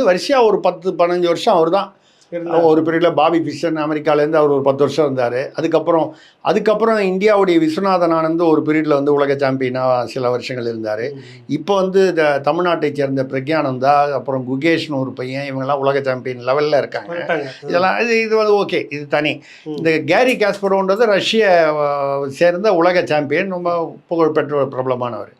வந்து வரிசையாக ஒரு பத்து பதினஞ்சு வருஷம் அவர் தான். ஒரு பீரியடில் பாபி ஃபிஷன் அமெரிக்காலேருந்து அவர் ஒரு பத்து வருஷம் இருந்தார். அதுக்கப்புறம் அதுக்கப்புறம் இந்தியாவுடைய விஸ்வநாதன் ஆனந்த் ஒரு பீரியடில் வந்து உலக சாம்பியனாக சில வருஷங்கள் இருந்தார். இப்போ வந்து த தமிழ்நாட்டை சேர்ந்த பிரக்யானந்தா அப்புறம் குகேஷ்னு ஒரு பையன் இவங்கெல்லாம் உலக சாம்பியன் லெவலில் இருக்காங்க. இதெல்லாம் இது இது வந்து ஓகே இது தனி. இந்த கேரி காஸ்பரோன்றது ரஷ்ய சேர்ந்த உலக சாம்பியன் ரொம்ப புகழ்பெற்ற ஒரு பிரபலமானவர்.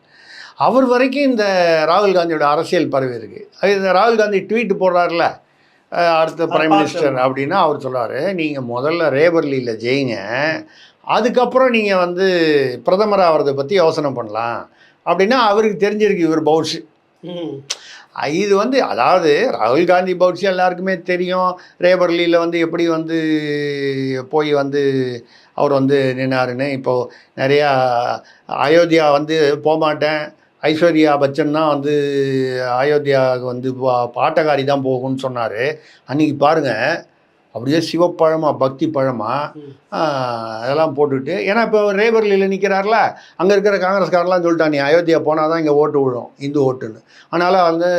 அவர் வரைக்கும் இந்த ராகுல் காந்தியோட அரசியல் பரவி இருக்கு. இந்த ராகுல் காந்தி ட்வீட் போடுறாருல அடுத்த பிரைம் மினிஸ்டர் அப்படின்னா அவர் சொல்றாரு. நீங்கள் முதல்ல ரேபர்லியில் ஜெயிங்க. அதுக்கப்புறம் நீங்கள் வந்து பிரதமர் ஆகிறத பற்றி யோசனை பண்ணலாம். அப்படின்னா அவருக்கு தெரிஞ்சிருக்கு இவர் பவுட்ஸ். இது வந்து அதாவது ராகுல் காந்தி பவுட்சி எல்லாருக்குமே தெரியும். ரேபர்லியில் வந்து எப்படி வந்து போய் வந்து அவர் வந்து நின்னாருன்னு. இப்போது நிறையா அயோத்தியா வந்து போகமாட்டேன் ஐஸ்வர்யா பச்சன் தான் வந்து அயோத்தியாவுக்கு வந்து பா- பாட்டகாரி தான் போகும்னு சொன்னார். அன்றைக்கி பாருங்கள் அப்படியே சிவப்பழமா பக்தி பழமா அதெல்லாம் போட்டுக்கிட்டு ஏன்னா இப்போ ரேபர்லியில் நிற்கிறார்ல அங்கே இருக்கிற காங்கிரஸ்காரெல்லாம் சொல்லிட்டான் நீ அயோத்தியா போனால் தான் இங்கே ஓட்டு விழும் இந்து ஓட்டுன்னு. அதனால் வந்து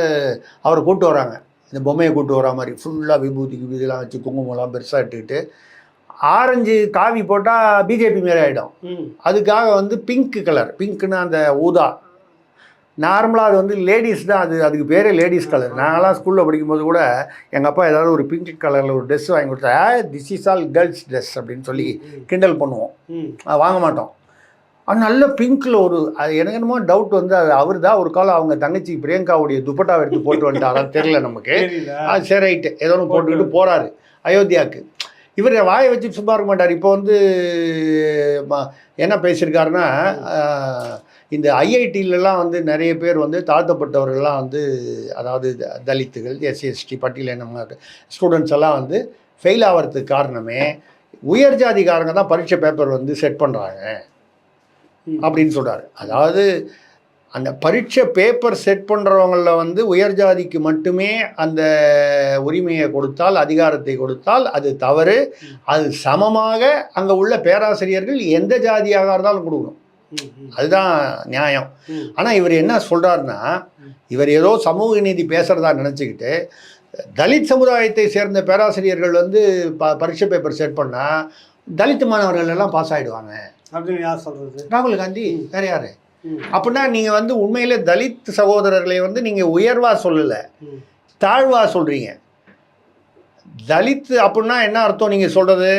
அவரை கூட்டு வராங்க. இந்த பொம்மையை கூட்டு வரா மாதிரி ஃபுல்லாக விபூதி விபூதிலாம் வச்சு குங்குமம்லாம் பெருசாக இட்டுக்கிட்டு ஆரஞ்சு காவி போட்டால் பிஜேபி மாரி ஆகிடும். அதுக்காக வந்து பிங்க் கலர் பிங்க்னு அந்த ஊதா நார்மலாக அது வந்து லேடிஸ் தான் அது அதுக்கு பேரே லேடிஸ் கலர் நாங்களாம் ஸ்கூலில் படிக்கும்போது கூட எங்கள் அப்பா ஏதாவது ஒரு பிங்க் கலரில் ஒரு ட்ரெஸ் வாங்கி கொடுத்தா this is all girls dress அப்படின்னு சொல்லி கிண்டல் பண்ணுவோம். அது வாங்க மாட்டோம். அது நல்ல பிங்க்கில் ஒரு அது எனக்கு என்னமோ டவுட் வந்து அது அவர் தான் ஒரு காலம் அவங்க தங்கச்சி பிரியங்காவுடைய துப்பட்டாவை எடுத்து போட்டு வந்துட்டாரா? தெரில நமக்கு. அது சரி ரைட்டு ஏதோ ஒன்று போட்டுக்கிட்டு போகிறாரு அயோத்தியாவுக்கு. இவர் வாயை வச்சு சும்மா இருக்க மாட்டார். இப்போ வந்து என்ன பேசியிருக்காருன்னா இந்த ஐஐடியிலலாம் வந்து நிறைய பேர் வந்து தாழ்த்தப்பட்டவர்கள்லாம் வந்து அதாவது தலித்துகள் எஸ்சி எஸ்டி பட்டியலின ஸ்டூடெண்ட்ஸ் எல்லாம் வந்து ஃபெயில் ஆகிறதுக்கு காரணமே உயர் ஜாதிக்காரங்க தான் பரீட்சை பேப்பர் வந்து செட் பண்ணுறாங்க. அப்படின்னு சொல்கிறாரு அதாவது அந்த பரீட்சை பேப்பர் செட் பண்ணுறவங்களில் வந்து உயர் ஜாதிக்கு மட்டுமே அந்த உரிமையை கொடுத்தால் அதிகாரத்தை கொடுத்தால் அது தவறு அது சமமாக அங்கே உள்ள பேராசிரியர்கள் எந்த ஜாதியாக இருந்தாலும் கொடுக்கணும். அதுதான் நியாயம். ஆனால் இவர் என்ன சொல்கிறாருன்னா இவர் ஏதோ சமூக நீதி பேசுகிறதா நினச்சிக்கிட்டு தலித் சமுதாயத்தை சேர்ந்த பேராசிரியர்கள் வந்து ப பரீட்சை பேப்பர் செட் பண்ணால் தலித் மாணவர்கள் எல்லாம் பாஸ் ஆகிடுவாங்க அப்படின்னு யார் சொல்றது? ராகுல் காந்தி. வேற யாரு. அப்படின்னா நீங்கள் வந்து உண்மையிலே தலித் சகோதரர்களை வந்து நீங்கள் உயர்வா சொல்லலை ம். தாழ்வா சொல்கிறீங்க தலித் அப்படின்னா என்ன அர்த்தம் நீங்கள் சொல்கிறது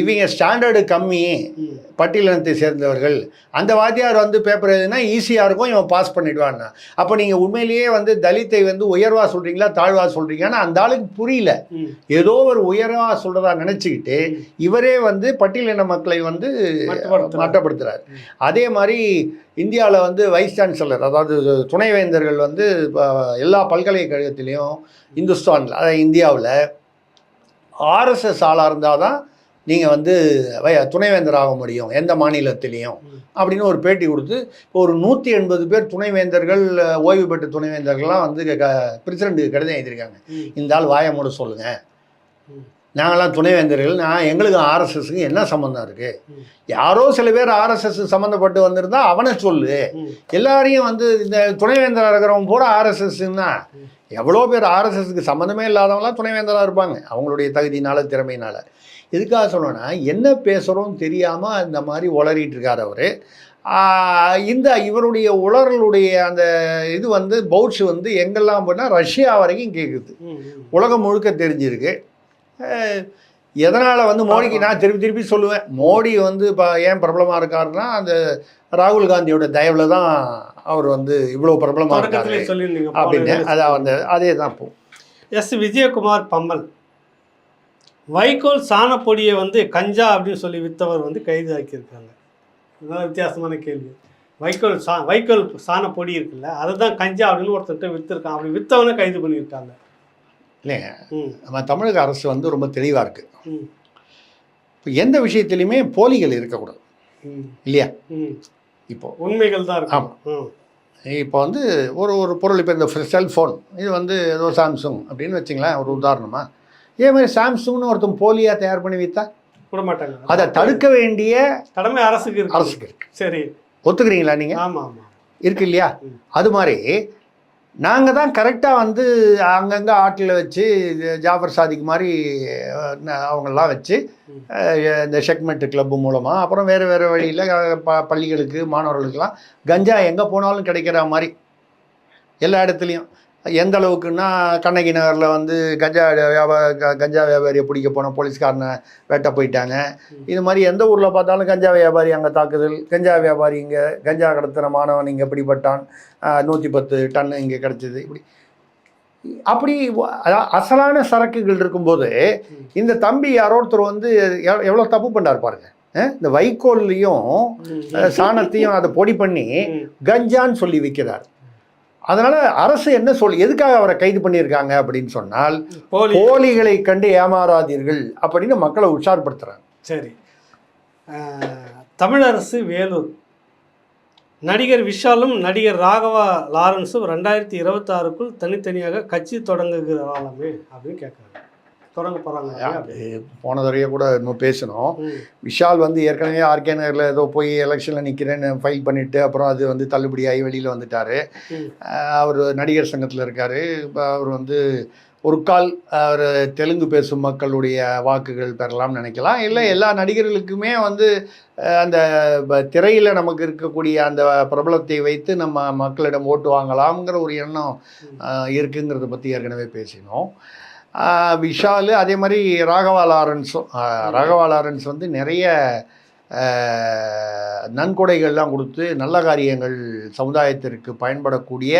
இவங்க ஸ்டாண்டர்டு கம்மி. பட்டியலினத்தை சேர்ந்தவர்கள். அந்த வாத்தியார் வந்து பேப்பர் எழுதுனா ஈஸியாக இருக்கும் இவன் பாஸ் பண்ணிடுவான்னா. அப்போ நீங்கள் உண்மையிலேயே வந்து தலித்தை வந்து உயர்வா சொல்கிறீங்களா தாழ்வா சொல்கிறீங்கன்னா அந்த ஆளுக்கு புரியல. ஏதோ ஒரு உயர்வா சொல்கிறதா நினச்சிக்கிட்டு இவரே வந்து பட்டியலின மக்களை வந்து. மட்டப்படுத்துறாரு. அதே மாதிரி இந்தியாவில் வந்து வைஸ் சான்சலர் அதாவது துணைவேந்தர்கள் வந்து எல்லா பல்கலைக்கழகத்திலையும் இந்துஸ்தானில் அதாவது இந்தியாவில் ஆர்எஸ்எஸ் ஆளாக இருந்தால் தான் நீங்கள் வந்து துணைவேந்தர் ஆக முடியும் எந்த மாநிலத்திலையும். அப்படின்னு ஒரு பேட்டி கொடுத்து இப்போ ஒரு நூற்றி எண்பது பேர் துணைவேந்தர்கள் ஓய்வு பெற்ற துணைவேந்தர்கள்லாம் வந்து பிரசிடண்ட்டுக்கு கடிதம் எழுதியிருக்காங்க. இந்த ஆள் வாயை மூட சொல்லுங்கள். நாங்களாம் துணைவேந்தர்கள் நான் எங்களுக்கு ஆர்எஸ்எஸ்க்கு என்ன சம்மந்தம் இருக்குது. யாரோ சில பேர் ஆர்எஸ்எஸ் சம்மந்தப்பட்டு வந்திருந்தா அவனை சொல்லு. எல்லாரையும் வந்து இந்த துணைவேந்தராக இருக்கிறவங்க பூரா ஆர்எஸ்எஸ்ன்னா எவ்வளோ பேர் ஆர்எஸ்எஸ்க்கு சம்மந்தமே இல்லாதவங்களாம் துணைவேந்தராக இருப்பாங்க அவங்களுடைய தகுதியினால திறமையினால எதுக்காக சொல்லணும்னா என்ன பேசுகிறோம் தெரியாமல் இந்த மாதிரி உளறிட்டு இருக்கார் அவர். இந்த இவருடைய உளறலுடைய அந்த இது வந்து பவுட்ஸ் வந்து எங்கெல்லாம் போனால் ரஷ்யா வரைக்கும் கேட்குது. உலகம் முழுக்க தெரிஞ்சிருக்கு. எதனால் வந்து மோடிக்கு நான் திருப்பி திருப்பி சொல்லுவேன். மோடி வந்து இப்போ ஏன் பிரபலமாக இருக்காருன்னா அந்த ராகுல் காந்தியோட தயவில் தான் அவர் வந்து இவ்வளோ பிரபலமாக இருக்காரு அப்படின்னு. அதை வந்து அதே தான் இப்போ எஸ் விஜயகுமார் பம்மல். வைக்கோல் சாணப்பொடியை வந்து கஞ்சா அப்படின்னு சொல்லி விற்றவர் வந்து கைது ஆக்கியிருக்காங்க. இதெல்லாம் வித்தியாசமான கேள்வி. வைக்கோல் சா வைக்கோல் சாணப்பொடி இருக்குல்ல அதை தான் கஞ்சா அப்படின்னு ஒருத்தர்கிட்ட விற்றுருக்கான் அப்படி விற்றவனை கைது பண்ணியிருக்காங்க. இல்லைங்க ம். நம்ம தமிழக அரசு வந்து ரொம்ப தெளிவாக இருக்குது ம். இப்போ எந்த விஷயத்துலையுமே போலிகள் இருக்கக்கூடாது. ம். இல்லையா? ம். இப்போ உண்மைகள் தான் இருக்கும். ஆமா. ம். இப்போ வந்து ஒரு ஒரு பொருள் இப்போ இந்த செல்ஃபோன் இது வந்து ஏதோ சாம்சங் அப்படின்னு வச்சுங்களேன் ஒரு உதாரணமா. இதே மாதிரி சாம்சங்னு ஒருத்தன் போலியாக தயார் பண்ணி விற்றா விட மாட்டாங்க அதை தடுக்க வேண்டிய கடமை அரசுக்கு இருக்கு. அரசுக்கு இருக்கு. சரி. ஒத்துக்கிறீங்களா நீங்கள் ஆமாம் ஆமாம் இருக்கு இல்லையா. அது மாதிரி நாங்கள் தான் கரெக்டாக வந்து அங்கங்கே ஆட்டில் வச்சு ஜாஃபர் சாதிக் மாதிரி அவங்கெல்லாம் வச்சு இந்த செக்மெண்ட் கிளப் மூலமாக அப்புறம் வேறு வேறு வழியில் ப பள்ளிகளுக்கு மாணவர்களுக்கெல்லாம் கஞ்சா எங்கே போனாலும் கிடைக்கிற மாதிரி எல்லா இடத்துலையும். எந்த அளவுக்குன்னா கண்ணகி நகரில் வந்து கஞ்சா வியாபார கஞ்சா வியாபாரியை பிடிக்க போன போலீஸ்காரனை வேட்ட போயிட்டாங்க. இது மாதிரி எந்த ஊரில் பார்த்தாலும் கஞ்சா வியாபாரி அங்கே தாக்குதல். கஞ்சா வியாபாரி இங்கே கஞ்சா கடத்தின மாணவன் இங்கே பிடிபட்டான். நூற்றி பத்து டன்னு இங்கே கிடச்சிது. இப்படி அப்படி அசலான சரக்குகள் இருக்கும்போது இந்த தம்பி யாரோ ஒருத்தர் வந்து எவ்வளோ தப்பு பண்ணார் பாருங்க. அஹ் இந்த வைக்கோல்லையும் சாணத்தையும் அதை பொடி பண்ணி கஞ்சான்னு சொல்லி விற்கிறார் அதனால அரசு என்ன சொல்லி எதுக்காக அவரை கைது பண்ணியிருக்காங்க அப்படின்னு சொன்னால் போலி. போலிகளை கண்டு ஏமாறாதீர்கள் அப்படின்னு மக்களை உற்சாகப்படுத்துறாங்க சரி. தமிழரசு வேலூர். நடிகர் விஷாலும் நடிகர் ராகவா லாரன்ஸும் ரெண்டாயிரத்தி இருபத்தாறுக்குள் தனித்தனியாக கட்சி தொடங்குகிறாளாமே அப்படின்னு கேட்குறாங்க. தொடங்க போகிறாங்க போன தடவையே கூட இன்னும் பேசணும் விஷால் வந்து ஏற்கனவே ஆர்கே நகரில் ஏதோ போய் எலெக்ஷனில் நிற்கிறேன்னு ஃபைல் பண்ணிவிட்டு அப்புறம் அது வந்து தள்ளுபடியாகி வெளியில் வந்துட்டார். அவர் நடிகர் சங்கத்தில் இருக்கார். இப்போ அவர் வந்து ஒரு கால் அவர் தெலுங்கு பேசும் மக்களுடைய வாக்குகள் பெறலாம்னு நினைக்கலாம். இல்லை எல்லா நடிகர்களுக்குமே வந்து அந்த திரையில் நமக்கு இருக்கக்கூடிய அந்த பிரபலத்தை வைத்து நம்ம மக்களிடம் ஓட்டு வாங்கலாம்ங்கிற ஒரு எண்ணம் இருக்குங்கிறத பற்றி ஏற்கனவே பேசினோம். விஷாலு அதே மாதிரி ராகவா லாரன்ஸும் ராகவா லாரன்ஸ் வந்து நிறைய நன்கொடைகள்லாம் கொடுத்து நல்ல காரியங்கள் சமுதாயத்திற்கு பயன்படக்கூடிய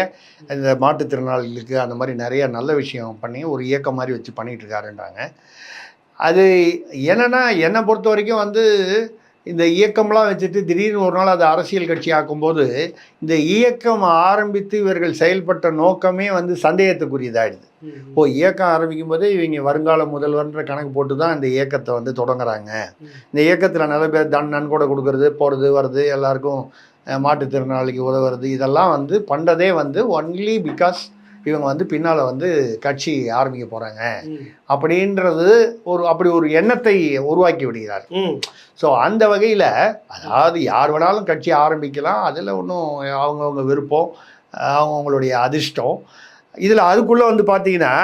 இந்த மாற்றுத்திறனாளிகளுக்கு அந்த மாதிரி நிறைய நல்ல விஷயம் பண்ணி ஒரு இயக்கம் மாதிரி வச்சு பண்ணிகிட்ருக்காருன்றாங்க அது என்னென்னா என்னை பொறுத்த வரைக்கும் வந்து இந்த இயக்கம்லாம் வச்சுட்டு திடீர்னு ஒரு நாள் அதை அரசியல் கட்சி ஆக்கும்போது இந்த இயக்கம் ஆரம்பித்து இவர்கள் செயல்பட்ட நோக்கமே வந்து சந்தேகத்துக்குரியதாயிடுது. இப்போ இயக்கம் ஆரம்பிக்கும் போதே இவங்க வருங்கால முதல்வர்ன்ற கணக்கு போட்டு தான் இந்த இயக்கத்தை வந்து தொடங்குறாங்க. இந்த இயக்கத்தில் நிறைய பேர் தன் நன்கொடை கொடுக்கறது போகிறது வர்றது எல்லாருக்கும் மாற்றுத்திறனாளிக்கு உதவுறது இதெல்லாம் வந்து பண்ணுறதே வந்து ஒன்லி பிகாஸ் இவங்க வந்து பின்னால் வந்து கட்சி ஆரம்பிக்க போகிறாங்க அப்படின்றது ஒரு அப்படி ஒரு எண்ணத்தை உருவாக்கி விடுகிறார். ஸோ அந்த வகையில் அதாவது யார் வேணாலும் கட்சி ஆரம்பிக்கலாம். அதில் ஒன்றும் அவங்கவுங்க விருப்பம் அவங்கவுங்களுடைய அதிர்ஷ்டம். இதில் அதுக்குள்ளே வந்து பார்த்தீங்கன்னா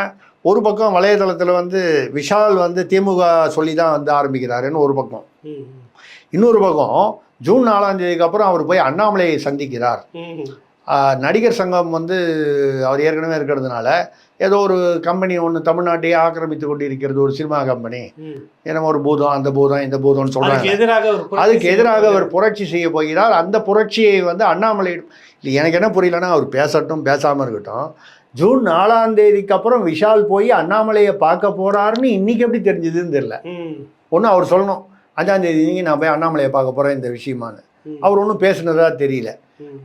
ஒரு பக்கம் வலைதளத்தில் வந்து விஷால் வந்து திமுக சொல்லி தான் வந்து ஆரம்பிக்கிறாருன்னு ஒரு பக்கம். இன்னொரு பக்கம் ஜூன் நாலாம் தேதிக்கு அப்புறம் அவர் போய் அண்ணாமலையை சந்திக்கிறார். நடிகர் சங்கம் வந்து அவர் ஏற்கனவே இருக்கிறதுனால ஏதோ ஒரு கம்பெனி ஒன்று தமிழ்நாட்டையே ஆக்கிரமித்து கொண்டு இருக்கிறது ஒரு சினிமா கம்பெனி. ஏன்னா ஒரு பூதம் அந்த பூதம் இந்த பூதம்னு சொல்கிறாங்க எதிராக அதுக்கு எதிராக அவர் புரட்சி செய்ய போகிறார். அந்த புரட்சியை வந்து அண்ணாமலை இல்லை எனக்கு என்ன புரியலன்னா அவர் பேசட்டும் பேசாமல் இருக்கட்டும். ஜூன் நாலாம் தேதிக்கு அப்புறம் விஷால் போய் அண்ணாமலையை பார்க்க போறாருன்னு இன்னைக்கு எப்படி தெரிஞ்சதுன்னு தெரியல. ம். ஒன்று அவர் சொல்லணும். அஞ்சாம் தேதி நீங்க நான் போய் அண்ணாமலையை பார்க்க போகிறேன் இந்த விஷயமான்னு. ம். அவர் ஒன்றும் பேசுனதா தெரியல.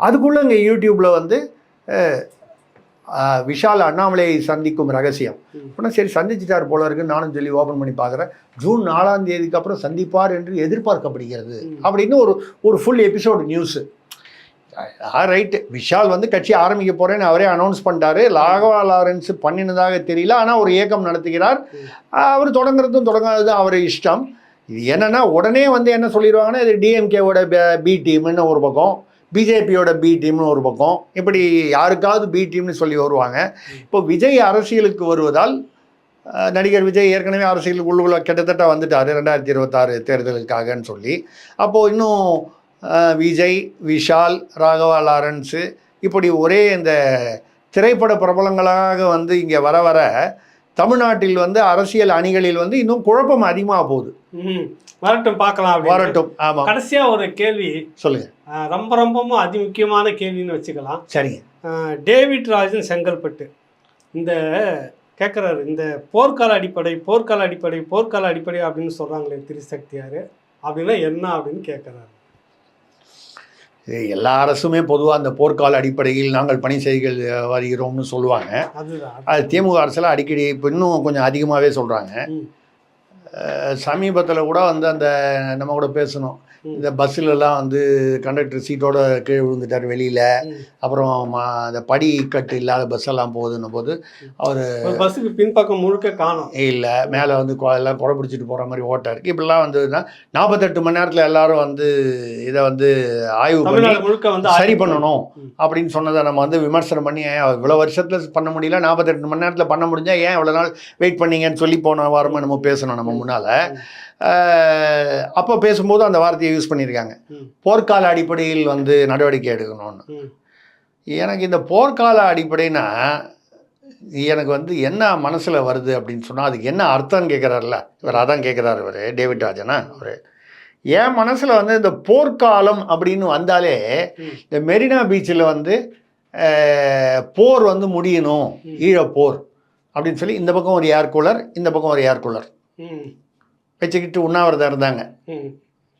அதுக்குள்ளே இங்கே யூடியூப்பில் வந்து விஷால் அண்ணாமலையை சந்திக்கும் ரகசியம். அப்படின்னா சரி சந்திச்சிட்டார் போல இருக்குன்னு நானும் சொல்லி ஓப்பன் பண்ணி பார்க்குறேன் ஜூன் நாலாம் தேதிக்கு அப்புறம் சந்திப்பார் என்று எதிர்பார்க்கப்படுகிறது. அப்படின்னு ஒரு ஒரு full episode news right Vishal வந்து கட்சி ஆரம்பிக்க போறேன்னு அவரே அனௌன்ஸ் பண்ணிட்டாரு. லாகவா லாரன்ஸ் பண்ணினதாக தெரியல. ஆனால் ஒரு இயக்கம் நடத்துகிறார். அவர் தொடங்குறதும் தொடங்காததும் அவர் இஷ்டம். இது என்னன்னா உடனே வந்து என்ன சொல்லிடுவாங்கன்னா இது டிஎம்கேவோட பி டீம்னு ஒரு பக்கம் பிஜேபியோட பி டீம்னு ஒரு பக்கம் இப்படி யாருக்காவது பி டீம்னு சொல்லி வருவாங்க. இப்போ விஜய் அரசியலுக்கு வருவதால் நடிகர் விஜய் ஏற்கனவே அரசியலுக்கு உள்ளுக்குள்ள கிட்டத்தட்ட வந்துட்டார் ரெண்டாயிரத்தி இருபத்தாறு தேர்தலுக்காகன்னு சொல்லி. அப்போது இன்னும் விஜய் விஷால் ராகவா லாரன்ஸு இப்படி ஒரே இந்த திரைப்பட பிரபலங்களாக வந்து இங்கே வர வர தமிழ்நாட்டில் வந்து அரசியல் அணிகளில் வந்து இன்னும் குழப்பம் அதிகமாக போகுது. ம் வரட்டும் பார்க்கலாம். வரட்டும். ஆமாம் கடைசியா ஒரு கேள்வி. சொல்லுங்க. ரொம்ப ரொம்பவும் அதி முக்கியமான கேள்வின்னு வச்சுக்கலாம். சரிங்க. டேவிட் ராஜன் செங்கல்பட்டு. இந்த கேட்குறாரு இந்த போர்க்கால அடிப்படை போர்க்கால அடிப்படை போர்க்கால அடிப்படை அப்படின்னு சொல்கிறாங்களே திரிசக்தியார். அப்படின்னா என்ன அப்படின்னு கேட்குறாரு எல்லா அரசுமே பொதுவாக அந்த போர்க்கால அடிப்படையில் நாங்கள் பணி செய்கள் வருகிறோம்னு சொல்லுவாங்க. அது திமுக அரசில் அடிக்கடி இப்போ இன்னும் கொஞ்சம் அதிகமாகவே சொல்கிறாங்க. சமீபத்தில் கூட வந்து அந்த நம்ம கூட பேசணும். இந்த பஸ்ஸுலலாம் வந்து கண்டக்டர் சீட்டோட கீழே விழுந்துட்டார் வெளியில். அப்புறம் அந்த படிக்கட்டு இல்லாத பஸ் எல்லாம் போகுதுன்னும் போது அவர் பஸ்ஸுக்கு பின்பக்கம் முழுக்க காணும். இல்லை. மேலே வந்து எல்லாம் குறை பிடிச்சிட்டு போகிற மாதிரி ஓட்டை இருக்குது இப்படிலாம் வந்ததுன்னா நாற்பத்தெட்டு மணி நேரத்தில் எல்லாரும் வந்து இதை வந்து ஆய்வு பண்ணி முழுக்க வந்து சரி பண்ணணும். அப்படின்னு சொன்னதை நம்ம வந்து விமர்சனம் பண்ணி ஏன் இவ்வளோ வருஷத்தில் பண்ண முடியல? நாற்பத்தெட்டு மணி நேரத்தில் பண்ண முடிஞ்சா ஏன் இவ்வளோ நாள் வெயிட் பண்ணீங்கன்னு சொல்லி போன வாரமாக நம்ம பேசணும் நம்ம முன்னால். அப்போ பேசும்போது அந்த வார்த்தையை யூஸ் பண்ணியிருக்காங்க. போர்க்கால அடிப்படையில் வந்து நடவடிக்கை எடுக்கணும்னு. எனக்கு இந்த போர்க்கால அடிப்படைனா எனக்கு வந்து என்ன மனசில் வருது அப்படின்னு சொன்னால் அதுக்கு என்ன அர்த்தம்னு கேட்குறாருல இவர் அதான் கேட்குறாரு இவர் டேவிட் ராஜனா அவர் என் மனசில் வந்து இந்த போர்க்காலம் அப்படின்னு வந்தாலே. இந்த மெரினா பீச்சில் வந்து போர் வந்து முடியணும். ஈழப்போர் அப்படின்னு சொல்லி இந்த பக்கம் ஒரு ஏர் கூலர் இந்த பக்கம் ஒரு ஏர் கூலர். வச்சுக்கிட்டு உண்ணாவிரதம் இருந்தாங்க.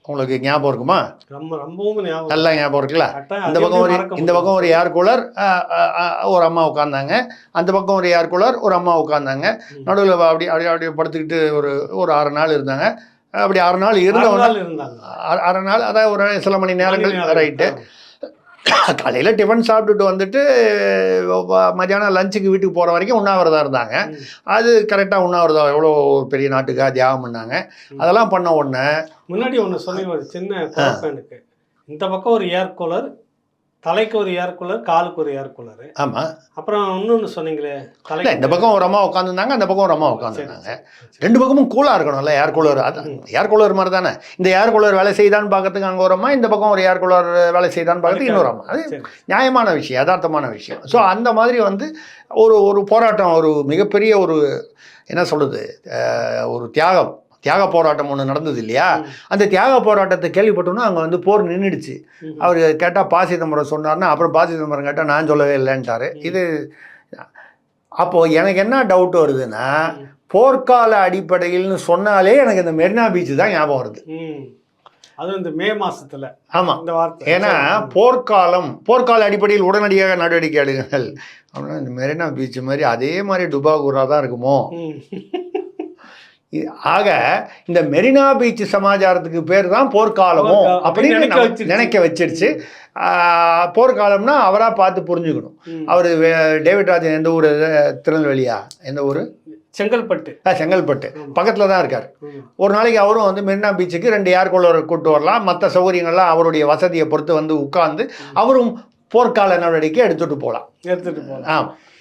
உங்களுக்கு ஞாபகம் இருக்குமா? ரொம்ப ரொம்பவும் ஞாபகம் நல்லா ஞாபகம் இருக்குல்ல? இந்த பக்கம் ஒரு இந்த பக்கம் ஒரு ஏர் கூலர் ஒரு அம்மா உட்காந்தாங்க அந்த பக்கம் ஒரு ஏர் கூலர் ஒரு அம்மா உட்காந்தாங்க. நடுவில் அப்படி அப்படி அப்படி படுத்துக்கிட்டு ஒரு ஒரு ஆறு நாள் இருந்தாங்க. அப்படி ஆறு நாள்? இருந்தவங்க அரை- நாள் அதாவது ஒரு சில மணி நேரங்கள். ரைட்டு காலையில் டிஃபன் சாப்பிட்டுட்டு வந்துட்டு மத்தியானம் லஞ்சுக்கு வீட்டுக்கு போகிற வரைக்கும் உண்ணாவிரதம் இருந்தாங்க. அது கரெக்டாக உண்ணாவிரதம். எவ்வளோ ஒரு பெரிய நாட்டுக்காக தியாகம் பண்ணாங்க அதெல்லாம் பண்ண உடனே முன்னாடி ஒன்று சொன்னீங்க ஒரு சின்ன எனக்கு. இந்த பக்கம் ஒரு ஏர் கூலர் தலைக்கு ஒரு ஏர் கூலர் காலுக்கு ஒரு ஏர் கூலர் ஆமாம் அப்புறம் இன்னொன்று சொன்னீங்களே தலைக்கு இந்த பக்கம் ஒரு அம்மா உட்காந்துருந்தாங்க அந்த பக்கம் ஒரு அம்மா உட்காந்துருந்தாங்க ரெண்டு பக்கமும் கூலாக இருக்கணும்ல ஏர் கூலர்? அது ஏர் கூலர் மாதிரி தானே? இந்த ஏர் கூலர் வேலை செய்தான்னு பார்க்கறதுக்கு அங்கே ஒரு அம்மா இந்த பக்கம் ஒரு ஏர் கூலர் வேலை செய்தான்னு பார்க்கறதுக்கு இன்னொரு அம்மா. அது. நியாயமான விஷயம் யதார்த்தமான விஷயம். ஸோ அந்த மாதிரி வந்து ஒரு ஒரு போராட்டம் ஒரு மிகப்பெரிய ஒரு என்ன சொல்லுது அஹ், ஒரு தியாகம். தியாக போராட்டம் ஒன்று நடந்தது இல்லையா. அந்த தியாக போராட்டத்தை கேள்விப்பட்டோன்னா அங்கே வந்து போர் நின்றுடுச்சு. அவர் கேட்டால் பா சிதம்பரம் சொன்னார்னா அப்புறம் பா சிதம்பரம் கேட்டால் நான் சொல்லவே இல்லைன்ட்டாரு. இது அப்போது எனக்கு என்ன டவுட் வருதுன்னா போர்க்கால அடிப்படையில்னு சொன்னாலே எனக்கு இந்த மெரினா பீச் தான் ஞாபகம் வருது. அதுவும் இந்த மே மாசத்துல. ஆமாம் இந்த வார்த்தை. ஏன்னா போர்க்காலம் போர்க்கால அடிப்படையில் உடனடியாக நடவடிக்கை எடுங்கள். அப்படின்னா இந்த மெரினா பீச் மாதிரி அதே மாதிரி டுபாகூரா தான் இருக்குமோ? ஆக இந்த மெரினா பீச் சமாச்சாரத்துக்கு பேர் தான் போர்க்காலமோ அப்படின்னு நினைக்க வச்சிருச்சு. நினைக்க வச்சிருச்சு. ஆஹ், போர்க்காலம்னா அவராக பார்த்து புரிஞ்சுக்கணும். அவர் டேவிட் ராஜன் எந்த ஊர் திருநெல்வேலியா? எந்த ஊர்? செங்கல்பட்டு. செங்கல்பட்டு. பக்கத்தில் தான் இருக்கார். ஒரு நாளைக்கு அவரும் வந்து மெரினா பீச்சுக்கு ரெண்டு கூலர் கூட்டு வரலாம். மற்ற சௌகரியங்கள்லாம் அவருடைய வசதியை பொறுத்து வந்து உட்கார்ந்து அவரும் போர்க்கால நடவடிக்கை எடுத்துட்டு போகலாம் எடுத்துட்டு போகலாம் ஆமாம்